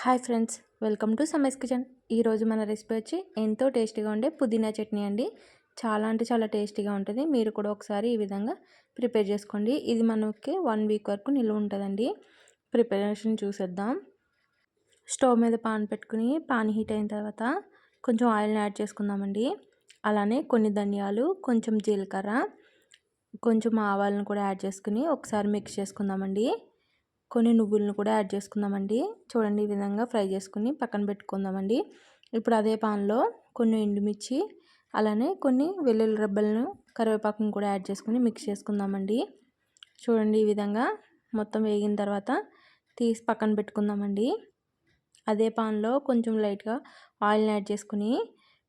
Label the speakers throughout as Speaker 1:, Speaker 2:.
Speaker 1: Hi friends welcome to సమైస్ kitchen. ఈరోజు మన రెసిపీ వచ్చి ఎంతో టేస్టీగా ఉండే పుదీనా చట్నీ అండి. చాలా అంటే చాలా టేస్టీగా ఉంటుంది. మీరు కూడా ఒకసారి ఈ విధంగా ప్రిపేర్ చేసుకోండి. ఇది మనకి వన్ వీక్ వరకు నిల్వ ఉంటుందండి. ప్రిపరేషన్ చూసేద్దాం. స్టవ్ మీద పాన్ పెట్టుకుని పాన్ హీట్ అయిన తర్వాత కొంచెం ఆయిల్ని యాడ్ చేసుకుందామండి. అలానే కొన్ని ధనియాలు కొంచెం జీలకర్ర కొంచెం ఆవాలను కూడా యాడ్ చేసుకుని ఒకసారి మిక్స్ చేసుకుందామండి. కొన్ని నువ్వులను కూడా యాడ్ చేసుకుందామండి. చూడండి ఈ విధంగా ఫ్రై చేసుకుని పక్కన పెట్టుకుందామండి. ఇప్పుడు అదే పాన్లో కొన్ని ఎండుమిర్చి అలానే కొన్ని వెల్లుల్లి రబ్బలను కరివేపాకును కూడా యాడ్ చేసుకుని మిక్స్ చేసుకుందామండి. చూడండి ఈ విధంగా మొత్తం వేగిన తర్వాత తీసి పక్కన పెట్టుకుందామండి. అదే పాన్లో కొంచెం లైట్గా ఆయిల్ని యాడ్ చేసుకుని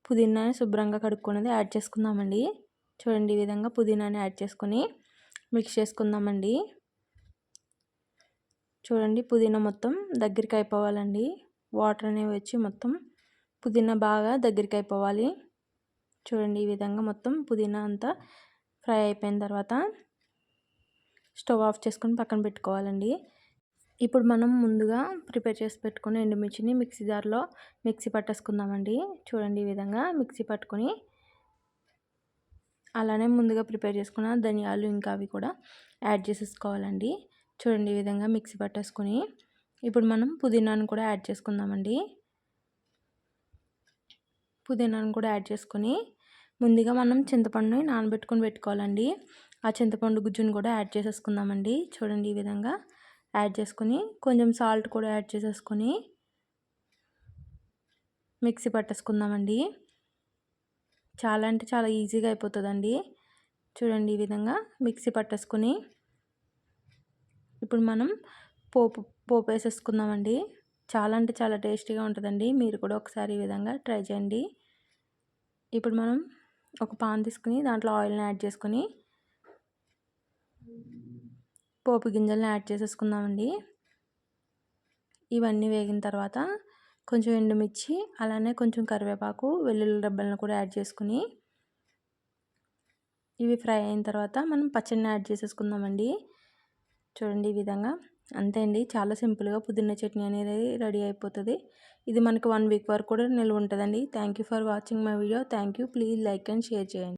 Speaker 1: పుదీనాని శుభ్రంగా కడుక్కున్నది యాడ్ చేసుకుందామండి. చూడండి ఈ విధంగా పుదీనాని యాడ్ చేసుకొని మిక్స్ చేసుకుందామండి. చూడండి పుదీనా మొత్తం దగ్గరికి అయిపోవాలండి వాటర్ అనేవి వచ్చి మొత్తం పుదీనా బాగా దగ్గరికి అయిపోవాలి చూడండి ఈ విధంగా మొత్తం పుదీనా అంతా ఫ్రై అయిపోయిన తర్వాత స్టవ్ ఆఫ్ చేసుకొని పక్కన పెట్టుకోవాలండి. ఇప్పుడు మనం ముందుగా ప్రిపేర్ చేసి పెట్టుకుని ఎండుమిర్చిని మిక్సీ జార్లో మిక్సీ పట్టేసుకుందామండి. చూడండి ఈ విధంగా మిక్సీ పట్టుకొని అలానే ముందుగా ప్రిపేర్ చేసుకున్న ధనియాలు ఇంకా అవి కూడా యాడ్ చేసేసుకోవాలండి. చూడండి ఈ విధంగా మిక్సీ పట్టేసుకొని ఇప్పుడు మనం పుదీనాను కూడా యాడ్ చేసుకుందామండి. పుదీనాను కూడా యాడ్ చేసుకొని ముందుగా మనం చింతపండుని నానబెట్టుకొని పెట్టుకోవాలండి. ఆ చింతపండు గుజ్జును కూడా యాడ్ చేసేసుకుందామండి. చూడండి ఈ విధంగా యాడ్ చేసుకొని కొంచెం సాల్ట్ కూడా యాడ్ చేసేసుకొని మిక్సీ పట్టేసుకుందామండి. చాలా అంటే చాలా ఈజీగా అయిపోతుందండి. చూడండి ఈ విధంగా మిక్సీ పట్టేసుకొని ఇప్పుడు మనం పోపు పోపు వేసేసుకుందామండి. చాలా అంటే చాలా టేస్టీగా ఉంటుందండి. మీరు కూడా ఒకసారి ఈ విధంగా ట్రై చేయండి. ఇప్పుడు మనం ఒక పాన్ తీసుకుని దాంట్లో ఆయిల్ని యాడ్ చేసుకొని పోపు గింజల్ని యాడ్ చేసేసుకుందామండి. ఇవన్నీ వేగిన తర్వాత కొంచెం ఎండుమిర్చి అలానే కొంచెం కరివేపాకు వెల్లుల్లి డబ్బలను కూడా యాడ్ చేసుకుని ఇవి ఫ్రై అయిన తర్వాత మనం పచ్చడిని యాడ్ చేసేసుకుందామండి. చూడండి ఈ విధంగా. అంతే అండి. చాలా సింపుల్గా పుదీనా చట్నీ అనేది రెడీ అయిపోతుంది. ఇది మనకి వన్ వీక్ వరకు కూడా నిల్వ ఉంటుందండి. Thank for watching my video. Thank please like and share చేయండి.